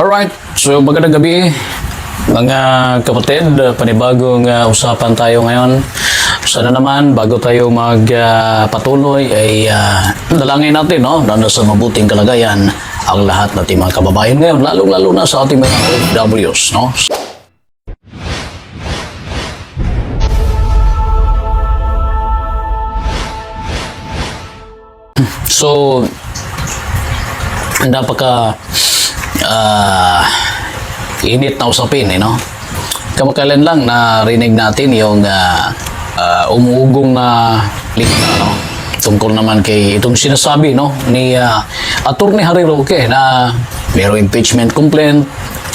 Alright, so magandang gabi mga kapatid, uh, panibagong uh, usapan tayo ngayon. Sana naman, bago tayo magpatuloy, ay uh, dalangin natin, no? na nasa mabuting kalagayan ang lahat nating mga kababayan ngayon, lalong-lalo na sa ating mga OFWs. No? So, napaka ah init na usapin, eh, no? Kamakailan lang narinig natin yung ah, ah, umuugong na lista, no? Tungkol naman kay itong sinasabi, no? Ni uh, Atty. Harry Roque na merong impeachment complaint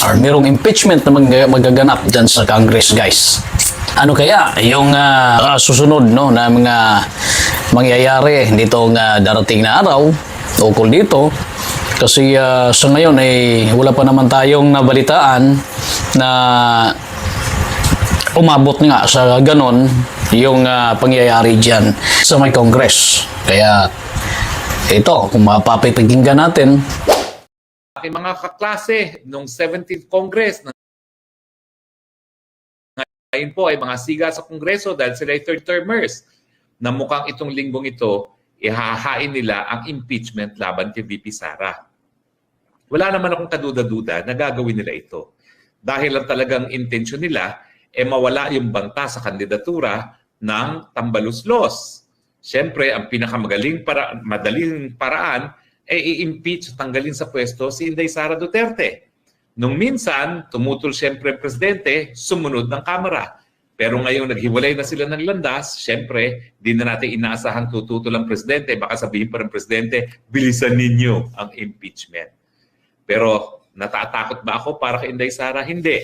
or merong impeachment na mag- magaganap dyan sa Congress, guys. Ano kaya yung ah, susunod no na mga mangyayari nitong ah, darating na araw ukol dito kasi ah, sa ngayon ay wala pa naman tayong nabalitaan na umabot nga sa ganon yung ah, pangyayari dyan sa may Congress. Kaya ito, kung mapapipiginggan natin, aking mga kaklase nung 17th Congress ngayon po ay mga siga sa Kongreso dahil sila ay third termers na mukhang itong linggong ito ihahain nila ang impeachment laban kay VP Sara. Wala naman akong kaduda-duda na gagawin nila ito. Dahil lang talagang intention nila e mawala yung banta sa kandidatura ng Tambaluslos. Siyempre, ang pinakamagaling para, madaling paraan ay i-impeach, tanggalin sa pwesto si Inday Sara Duterte. Nung minsan, tumutol siyempre ang presidente, sumunod ng kamera. Pero ngayong naghiwalay na sila ng landas, siyempre, di na natin inaasahan tututol ang presidente. Baka sabihin pa ng presidente, bilisan ninyo ang impeachment. Pero natatakot ba ako para kay Inday Sara? Hindi.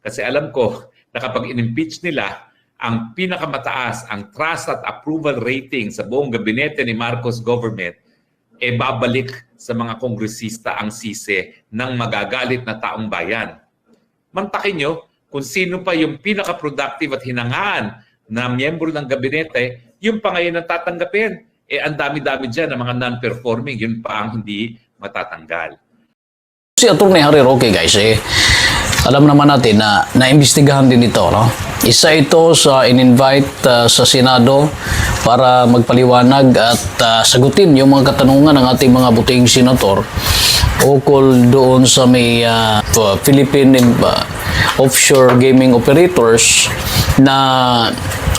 Kasi alam ko na kapag in-impeach nila, ang pinakamataas, ang trust at approval rating sa buong gabinete ni Marcos government, e babalik sa mga kongresista ang sisi ng magagalit na taong bayan. Mantakin nyo kung sino pa yung pinaka-productive at hinangaan na miyembro ng gabinete, yung pa ngayon ang tatanggapin. Eh, ang dami-dami dyan ng mga non-performing, yun pa ang hindi matatanggal. si Atty. Harry Roque guys eh, alam naman natin na naimbestigahan din ito, no? Isa ito sa in-invite uh, sa Senado para magpaliwanag at uh, sagutin yung mga katanungan ng ating mga buting senator ukol doon sa may uh, Philippine uh, offshore gaming operators na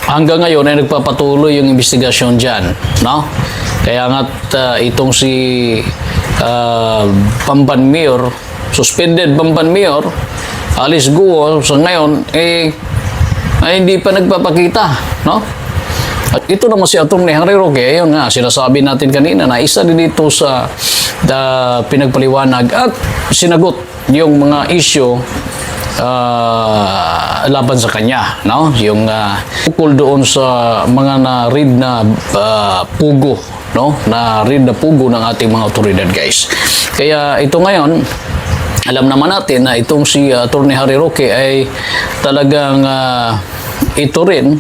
hanggang ngayon ay nagpapatuloy yung investigasyon dyan, no? Kaya nga uh, itong si uh, Pamban Mayor, suspended Pamban Mayor, Alice Guo, sa ngayon, eh, ay hindi pa nagpapakita, no? At ito naman si Atty. Henry Roque, ayun nga, sinasabi natin kanina na isa din ito sa da, pinagpaliwanag at sinagot yung mga issue ah, laban sa kanya, no? Yung uh, ukol doon sa mga na-read na ah, pugo, no? Na-read na pugo ng ating mga otoridad, guys. Kaya ito ngayon, alam naman natin na itong si uh, Atty. Harry Roque ay talagang ah, ito rin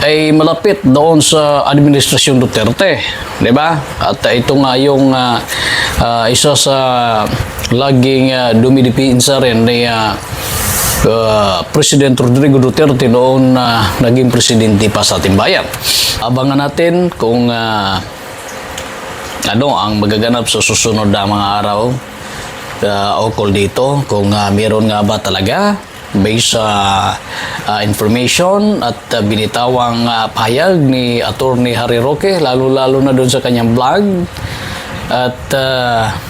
ay malapit doon sa administrasyon Duterte, 'di ba? At uh, ito nga yung ah, ah, isa sa laging uh, dumidipinsa rin ni ah, ah, President Rodrigo Duterte noon na naging presidente pa sa ating bayan. Abangan natin kung ah, ano ang magaganap sa susunod na mga araw uh, ukol dito. Kung uh, meron nga ba talaga based sa uh, information at uh, binitawang uh, pahayag ni Attorney Harry Roque lalo-lalo na doon sa kanyang vlog. At uh,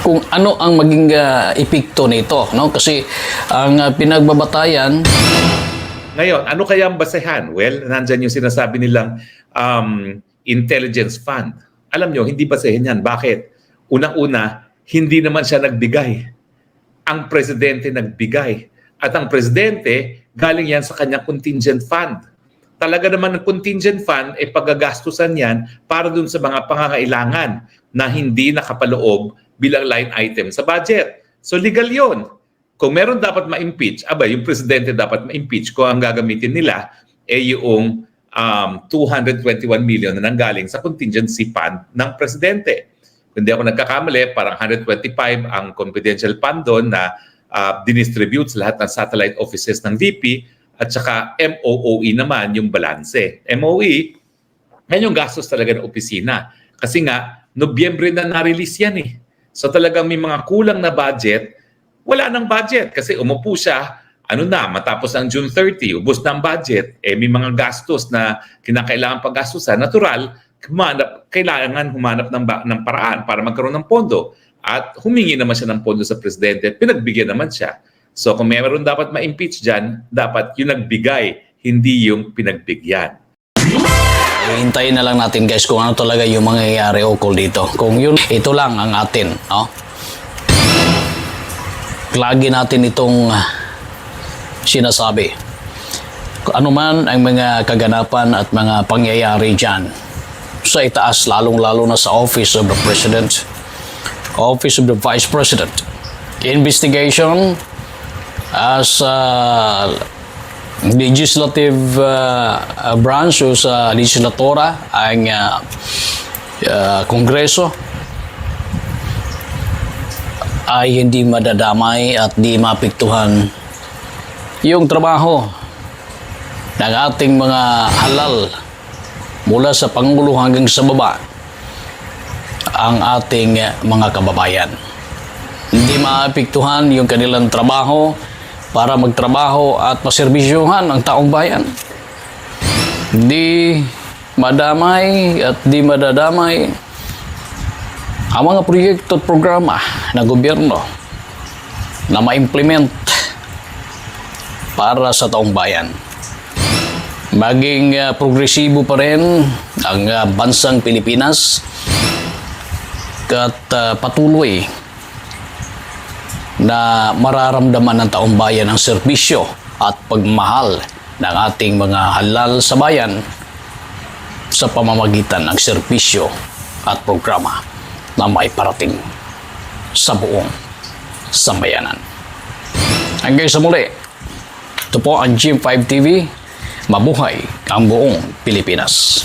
kung ano ang maging uh, epekto nito no kasi ang uh, pinagbabatayan Ngayon, ano kaya ang basehan? Well, nandyan yung sinasabi nilang um, intelligence fund. Alam nyo, hindi basehan yan. Bakit? Unang-una, hindi naman siya nagbigay. Ang presidente nagbigay. At ang presidente, galing yan sa kanyang contingent fund. Talaga naman ang contingent fund ay paggagastusan yan para dun sa mga pangangailangan na hindi nakapaloob bilang line item sa budget. So legal yon. Kung meron dapat ma-impeach, aba, yung presidente dapat ma-impeach kung ang gagamitin nila ay yung um, 221 million na nanggaling sa contingency fund ng presidente. kung di ako nagkakamali, parang 125 ang confidential fund doon na ah, dinistribute sa lahat ng satellite offices ng VP at saka MOOE naman yung balanse. MOE, yan yung gastos talaga ng opisina. Kasi nga, Nobyembre na na-release yan eh. So talagang may mga kulang na budget, wala nang budget kasi umupo siya, ano na, matapos ang June 30, ubos na ang budget, eh may mga gastos na kinakailangan paggastusan, natural, humanap, kailangan humanap ng, ng paraan para magkaroon ng pondo. At humingi naman siya ng pondo sa presidente, pinagbigyan naman siya. So kung meron dapat ma-impeach dyan, dapat yung nagbigay, hindi yung pinagbigyan. Hintayin na lang natin guys kung ano talaga yung mangyayari ukol dito. Kung yun, ito lang ang atin. No? Lagi natin itong ah, sinasabi. Ano man ang mga kaganapan at mga pangyayari dyan sa itaas, lalong-lalo na sa Office of the President, Office of the Vice President, investigation as uh, legislative uh, uh, branch o sa legislatura ang uh, uh, kongreso ay hindi madadamay at di mapiktuhan yung trabaho ng ating mga halal mula sa Pangulo hanggang sa baba ang ating mga kababayan. Hindi maapektuhan yung kanilang trabaho para magtrabaho at maserbisyuhan ang taong bayan. Hindi madamay at di madadamay ang mga proyekto at programa ng gobyerno na ma-implement para sa taong bayan. Maging uh, progresibo pa rin ang uh, bansang Pilipinas at uh, patuloy na mararamdaman ng taong bayan ang serbisyo at pagmahal ng ating mga halal sa bayan sa pamamagitan ng serbisyo at programa na maiparating sa buong sambayanan. Hanggang sa muli, ito po ang Gym 5 TV. Mabuhay ang buong Pilipinas.